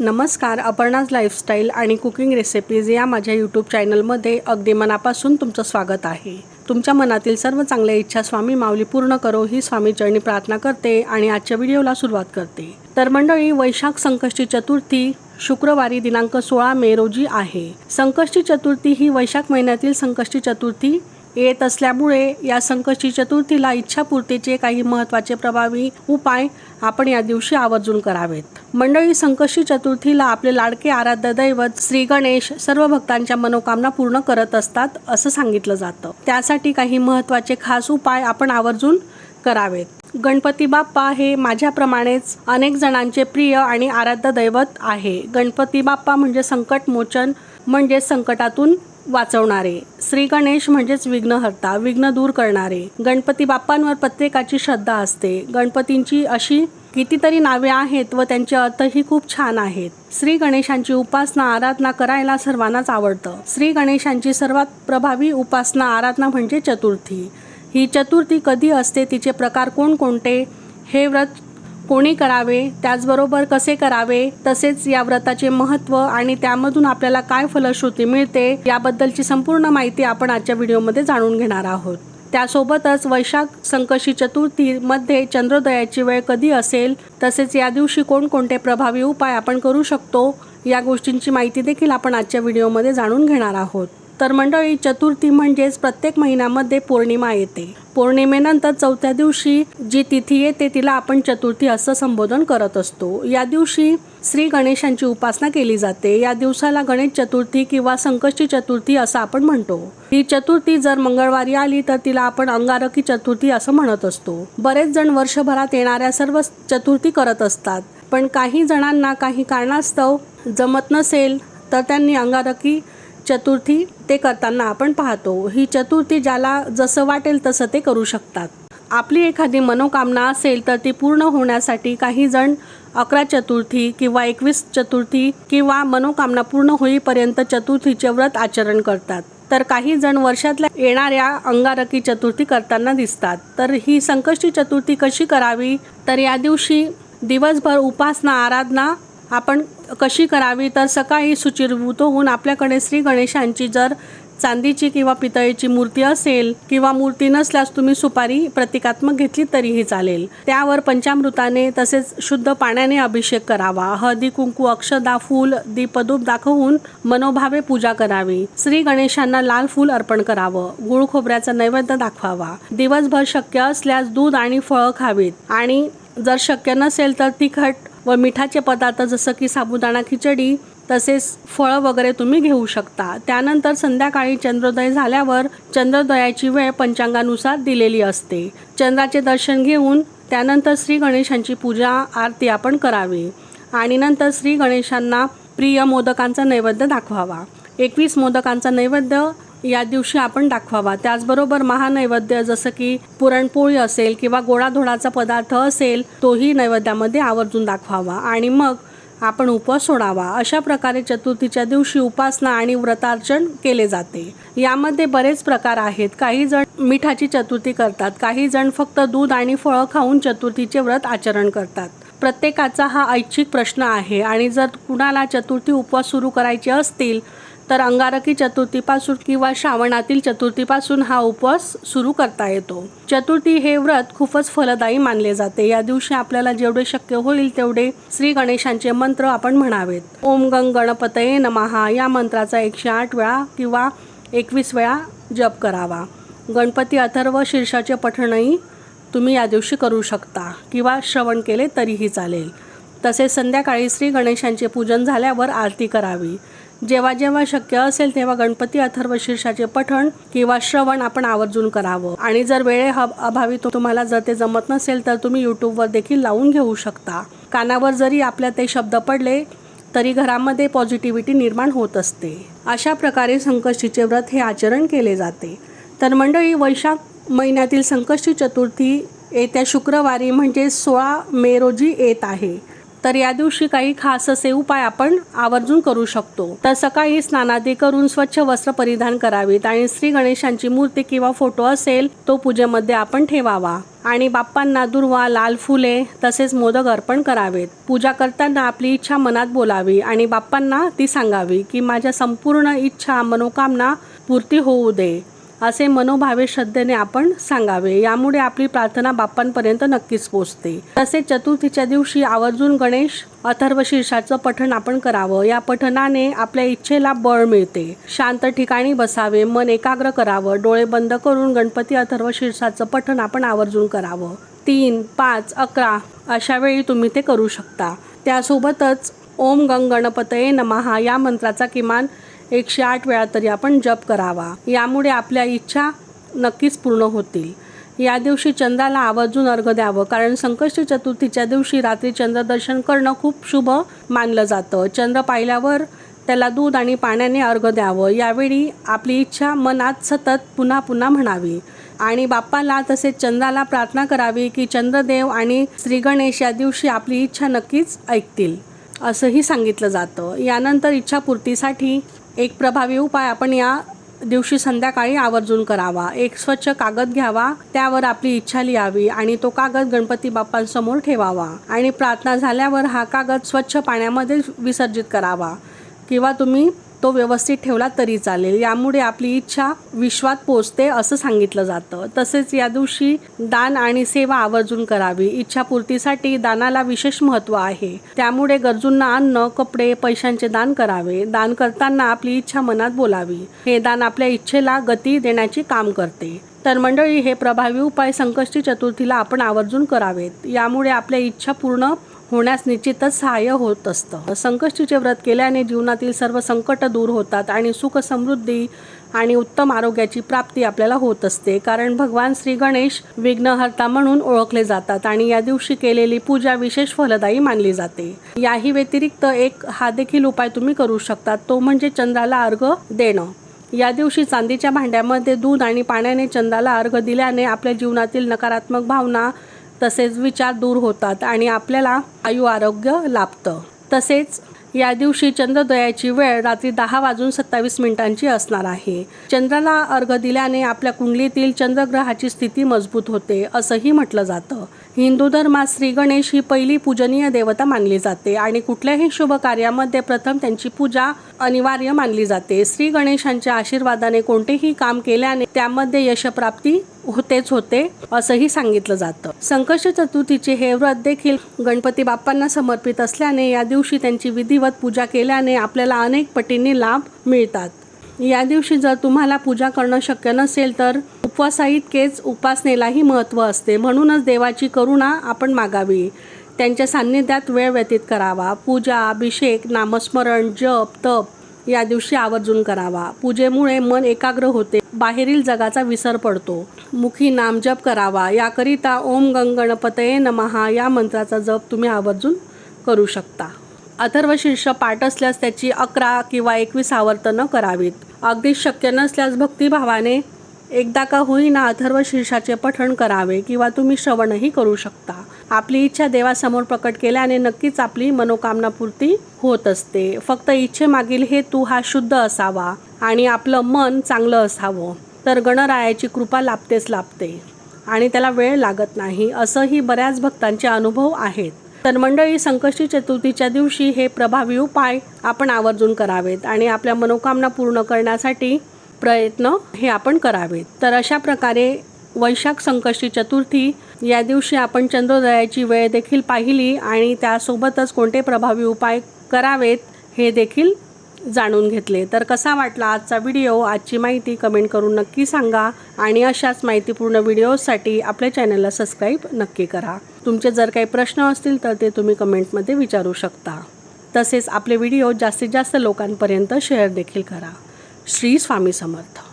नमस्कार अपर्णाज लाईफस्टाईल आणि cooking recipes या माझ्या यूट्यूब चॅनलमध्ये अगदी मनापासून तुमचं स्वागत आहे. तुमच्या मनातील सर्व चांगल्या इच्छा स्वामी माऊली पूर्ण करो ही स्वामीचरणी प्रार्थना करते आणि आजच्या व्हिडिओला सुरुवात करते. तर मंडळी वैशाख संकष्टी चतुर्थी शुक्रवारी दिनांक सोळा मे रोजी आहे. संकष्टी चतुर्थी ही वैशाख महिन्यातील संकष्टी चतुर्थी येत असल्यामुळे या संकष्टी चतुर्थीला इच्छापूर्तीचे काही महत्त्वाचे प्रभावी उपाय आपण या दिवशी आवर्जून करावेत. मंडळी संकष्टी चतुर्थीला आपले लाडके आराध्य दैवत श्री गणेश सर्व भक्तांच्या मनोकामना पूर्ण करत असतात असं सांगितलं जातं. त्यासाठी काही महत्त्वाचे खास उपाय आपण आवर्जून करावेत. गणपती बाप्पा हे माझ्याप्रमाणेच अनेक जणांचे प्रिय आणि आराध्य दैवत आहे. गणपती बाप्पा म्हणजे संकट मोचन म्हणजे संकटातून वाचवणारे. श्री गणेश म्हणजेच विघ्नहर्ता विघ्न दूर करणारे. गणपती बाप्पांवर प्रत्येकाची श्रद्धा असते. गणपतींची अशी कितीतरी नावे आहेत व त्यांचे अर्थही खूप छान आहेत. श्री गणेशांची उपासना आराधना करायला सर्वांनाच आवडतं. श्री गणेशांची सर्वात प्रभावी उपासना आराधना म्हणजे चतुर्थी. ही चतुर्थी कधी असते? तिचे प्रकार कोणकोणते? हे व्रत कोणी करावे त्याचबरोबर कसे करावे तसेच या व्रताचे महत्त्व आणि त्यामधून आपल्याला काय फलश्रुती मिळते याबद्दलची संपूर्ण माहिती आपण आजच्या व्हिडिओमध्ये जाणून घेणार आहोत. त्यासोबतच वैशाख संकशी चतुर्थीमध्ये चंद्रोदयाची वेळ कधी असेल तसेच या दिवशी कोणकोणते प्रभावी उपाय आपण करू शकतो या गोष्टींची माहिती देखील आपण आजच्या व्हिडिओमध्ये जाणून घेणार आहोत. तर मंडळी चतुर्थी म्हणजेच प्रत्येक महिन्यामध्ये पौर्णिमा येते. पौर्णिमेनंतर चौथ्या दिवशी जी तिथी येते तिला आपण चतुर्थी असं संबोधन करत असतो. या दिवशी श्री गणेशांची उपासना केली जाते. या दिवसाला गणेश चतुर्थी किंवा संकष्टी चतुर्थी असं आपण म्हणतो. ही चतुर्थी जर मंगळवारी आली तर तिला आपण अंगारकी चतुर्थी असं म्हणत असतो. बरेच जण वर्षभरात येणाऱ्या सर्व चतुर्थी करत असतात. पण काही जणांना काही कारणास्तव जमत नसेल तर त्यांनी अंगारकी चतुर्थी ते करताना आपण पाहतो ही चतुर्थी ज्याला जसं वाटेल तसं ते करू शकतात. आपली एखादी मनोकामना असेल तर ती पूर्ण होण्यासाठी काही जण अकरा चतुर्थी किंवा एकवीस चतुर्थी किंवा मनोकामना पूर्ण होईपर्यंत चतुर्थीचे व्रत आचरण करतात. तर काही जण वर्षातल्या येणाऱ्या अंगारकी चतुर्थी करताना दिसतात. तर ही संकष्टी चतुर्थी कशी करावी? तर या दिवशी दिवसभर उपासना आराधना आपण कशी करावी तर सकाळी सुचिर्भूत होऊन आपल्याकडे श्री गणेशांची जर चांदीची किंवा पितळेची मूर्ती असेल किंवा मूर्ती नसल्यास तुम्ही सुपारी प्रतिकात्मक घेतली तरीही चालेल. त्यावर पंचामृताने तसेच शुद्ध पाण्याने अभिषेक करावा. हळदी कुंकू अक्षदा फूल दीपधूप दाखवून मनोभावे पूजा करावी. श्री गणेशांना लाल फूल अर्पण करावं. गुळ खोबऱ्याचा नैवेद्य दाखवावा. दिवसभर शक्य असल्यास दूध आणि फळं खावीत. आणि जर शक्य नसेल तर तिखट व मिठाचे पदार्थ जसं की साबुदाणा खिचडी तसेच फळं वगैरे तुम्ही घेऊ शकता. त्यानंतर संध्याकाळी चंद्रोदय झाल्यावर चंद्रोदयाची वेळ पंचांगानुसार दिलेली असते. चंद्राचे दर्शन घेऊन त्यानंतर श्री गणेशांची पूजा आरती आपण करावी. आणि नंतर श्री गणेशांना प्रिय मोदकांचा नैवेद्य दाखवावा. एकवीस मोदकांचा नैवेद्य या दिवशी आपण दाखवावा. त्याचबरोबर महानैवेद्य जसं की पुरणपोळी असेल किंवा गोडाधोडाचा पदार्थ असेल तोही नैवेद्यामध्ये आवर्जून दाखवावा. आणि मग आपण उपवास सोडावा. अशा प्रकारे चतुर्थीच्या दिवशी उपासना आणि व्रतार्चन केले जाते. यामध्ये बरेच प्रकार आहेत. काही जण मिठाची चतुर्थी करतात. काही जण फक्त दूध आणि फळं खाऊन चतुर्थीचे व्रत आचरण करतात. प्रत्येकाचा हा ऐच्छिक प्रश्न आहे. आणि जर कुणाला चतुर्थी उपवास सुरू करायचे असतील तर अंगारकी चतुर्थीपासून किंवा श्रावणातील चतुर्थीपासून हा उपवास सुरू करता येतो. चतुर्थी हे व्रत खूपच फलदायी मानले जाते. या दिवशी आपल्याला जेवढे शक्य होईल तेवढे श्री गणेशांचे मंत्र आपण म्हणावेत. ओम गंग गणपतये नमहा. या मंत्राचा एकशे आठ वेळा किंवा एकवीस वेळा जप करावा. गणपती अथर्व शीर्षाचे पठणही तुम्ही या दिवशी करू शकता किंवा श्रवण केले तरीही चालेल. तसेच संध्याकाळी श्री गणेशांचे पूजन झाल्यावर आरती करावी. जेव्हा जेव्हा शक्य असेल तेव्हा गणपती अथर्व शीर्षाचे पठण किंवा श्रवण आपण आवर्जून करावं. आणि जर वेळे अभावी तुम्हाला जर ते जमत नसेल तर तुम्ही यूट्यूबवर देखील लावून घेऊ शकता. कानावर जरी आपल्या ते शब्द पडले तरी घरामध्ये पॉझिटिव्हिटी निर्माण होत असते. अशा प्रकारे संकष्टीचे व्रत हे आचरण केले जाते. तर मंडळी वैशाख महिन्यातील संकष्टी चतुर्थी येत्या शुक्रवारी म्हणजे सोळा मे रोजी येत आहे. तर या दिवशी काही खास असे उपाय आपण आवर्जून करू शकतो. तर सकाळी स्नानादी करून स्वच्छ वस्त्र परिधान करावीत आणि श्री गणेशांची मूर्ती किंवा फोटो असेल तो पूजेमध्ये आपण ठेवावा. आणि बाप्पांना दुर्वा लाल फुले तसेच मोदक अर्पण करावेत. पूजा करताना आपली इच्छा मनात बोलावी आणि बाप्पांना ती सांगावी की माझ्या संपूर्ण इच्छा मनोकामना पूर्ती होऊ दे. असे मनोभावे श्रद्धेने आपण सांगावे. यामुळे आपली प्रार्थना बाप्पांपर्यंत नक्कीच पोचते तसेच चतुर्थीच्या दिवशी आवर्जून गणेश अथर्व शीर्षाचं पठण आपण करावं. या पठणाने आपल्या इच्छेला बळ मिळते. शांत ठिकाणी बसावे मन एकाग्र करावं डोळे बंद करून गणपती अथर्व शीर्षाचं पठण आपण आवर्जून करावं. तीन पाच अकरा अशा वेळी तुम्ही ते करू शकता. त्यासोबतच ओम गंग गणपतये नमहा या मंत्राचा किमान एकशे आठ वेळा तरी आपण जप करावा. यामुळे आपल्या इच्छा नक्कीच पूर्ण होतील. या दिवशी चंद्राला आवर्जून अर्घ द्यावं कारण संकष्टी चतुर्थीच्या दिवशी रात्री चंद्रदर्शन करणं खूप शुभ मानलं जातं. चंद्र पाहिल्यावर त्याला दूध आणि पाण्याने अर्घ द्यावं. यावेळी आपली इच्छा मनात सतत पुन्हा पुन्हा म्हणावी. आणि बाप्पाला तसेच चंद्राला प्रार्थना करावी की चंद्रदेव आणि श्री गणेश या दिवशी आपली इच्छा नक्कीच ऐकतील असंही सांगितलं जातं. यानंतर इच्छापूर्तीसाठी एक प्रभावी उपाय आपण या दिवशी संध्याकाळी आवर्जून करावा. एक स्वच्छ कागद घ्यावा त्यावर आपली इच्छा लिहावी आणि तो कागद गणपती बाप्पांसमोर ठेवावा आणि प्रार्थना झाल्यावर हा कागद स्वच्छ पाण्यामध्ये विसर्जित करावा. किंवा तुम्ही तो व्यवस्थित ठेवला तरी चालेल. यामुळे आपली इच्छा विश्वात पोचते असं सांगितलं जातं. तसेच या दिवशी दान आणि सेवा आवर्जून करावी. इच्छापूर्तीसाठी दानाला विशेष महत्त्व आहे. त्यामुळे गरजूंना अन्न कपडे पैशांचे दान करावे. दान करताना आपली इच्छा मनात बोलावी. हे दान आपल्या इच्छेला गती देण्याची काम करते. तर मंडळी हे प्रभावी उपाय संकष्टी चतुर्थीला आपण आवर्जून करावेत. यामुळे आपल्या इच्छा पूर्ण होण्यास निश्चितच सहाय्य होत असतं. संकष्टीचे व्रत केल्याने जीवनातील सर्व संकट दूर होतात आणि सुख समृद्धी आणि उत्तम आरोग्याची प्राप्ती आपल्याला होत असते. कारण भगवान श्री गणेश विघ्नहर्ता म्हणून ओळखले जातात आणि या दिवशी केलेली पूजा विशेष फलदायी मानली जाते. याही व्यतिरिक्त एक हा देखील उपाय तुम्ही करू शकता तो म्हणजे चंद्राला अर्घ देणं. या दिवशी चांदीच्या भांड्यामध्ये दूध आणि पाण्याने चंद्राला अर्घ दिल्याने आपल्या जीवनातील नकारात्मक भावना तसेच विचार दूर होतात आणि आपल्याला आयु आरोग्य लाभतं. तसेच या दिवशी चंद्रोदयाची वेळ रात्री दहा वाजून सत्तावीस मिनिटांची असणार आहे. चंद्राला अर्घ दिल्याने आपल्या कुंडलीतील चंद्रग्रहाची स्थिती मजबूत होते असंही म्हटलं जातं. हिंदू धर्मात श्री गणेश ही पहिली पूजनीय देवता मानली जाते आणि कुठल्याही शुभ कार्यामध्ये प्रथम त्यांची पूजा अनिवार्य मानली जाते. श्री गणेशांच्या आशीर्वादाने कोणतेही काम केल्याने त्यामध्ये यशप्राप्ती होतेच होते असंही सांगितलं जातं. संकष्ट चतुर्थीचे हे व्रत देखील गणपती बाप्पांना समर्पित असल्याने या दिवशी त्यांची विधिवत पूजा केल्याने आपल्याला अनेक पटींनी लाभ मिळतात. या दिवशी जर तुम्हाला पूजा करणं शक्य नसेल तर उपवासाइतकेच उपासनेलाही महत्त्व असते. म्हणूनच देवाची करुणा आपण मागावी. त्यांच्या सान्निध्यात वेळ व्यतीत करावा. पूजा अभिषेक नामस्मरण जप तप या दिवशी आवर्जून करावा. पूजेमुळे मन एकाग्र होते. बाहेरील जगाचा विसर पडतो. मुखी नामजप करावा. याकरिता ओम गंग गणपतये नमहा या मंत्राचा जप तुम्ही आवर्जून करू शकता. अथर्व शीर्ष पाठ असल्यास त्याची अकरा किंवा एकवीस आवर्तनं करावीत. अगदी शक्य नसल्यास भक्तिभावाने एकदा का होईना अथर्व शीर्षाचे पठण करावे किंवा तुम्ही श्रवणही करू शकता. आपली इच्छा देवासमोर प्रकट केल्याने नक्कीच आपली मनोकामना पूर्ती होत असते. फक्त इच्छेमागील हेतू हा शुद्ध असावा आणि आपलं मन चांगलं असावं. तर गणरायाची कृपा लाभतेच लाभते आणि त्याला वेळ लागत नाही. असंही बऱ्याच भक्तांचे अनुभव आहेत. तर मंडळी संकष्टी चतुर्थीच्या दिवशी हे प्रभावी उपाय आपण आवर्जून करावेत आणि आपल्या मनोकामना पूर्ण करण्यासाठी प्रयत्न हे आपण करावेत. तर अशा प्रकारे वैशाख संकष्टी चतुर्थी या दिवशी आपण चंद्रोदयाची वेळ देखील पाहिली आणि त्यासोबतच कोणते प्रभावी उपाय करावेत हे देखील जाणून घेतले. तर कसा वाटला आजचा व्हिडिओ? आजची माहिती कमेंट करून नक्की सांगा आणि अशाच माहितीपूर्ण व्हिडिओसाठी आपल्या चॅनलला सबस्क्राईब नक्की करा. तुमचे जर काही प्रश्न असतील तर ते तुम्ही कमेंटमध्ये विचारू शकता. तसेच आपले व्हिडिओ जास्तीत जास्त लोकांपर्यंत शेअर देखील करा. श्री स्वामी समर्थ.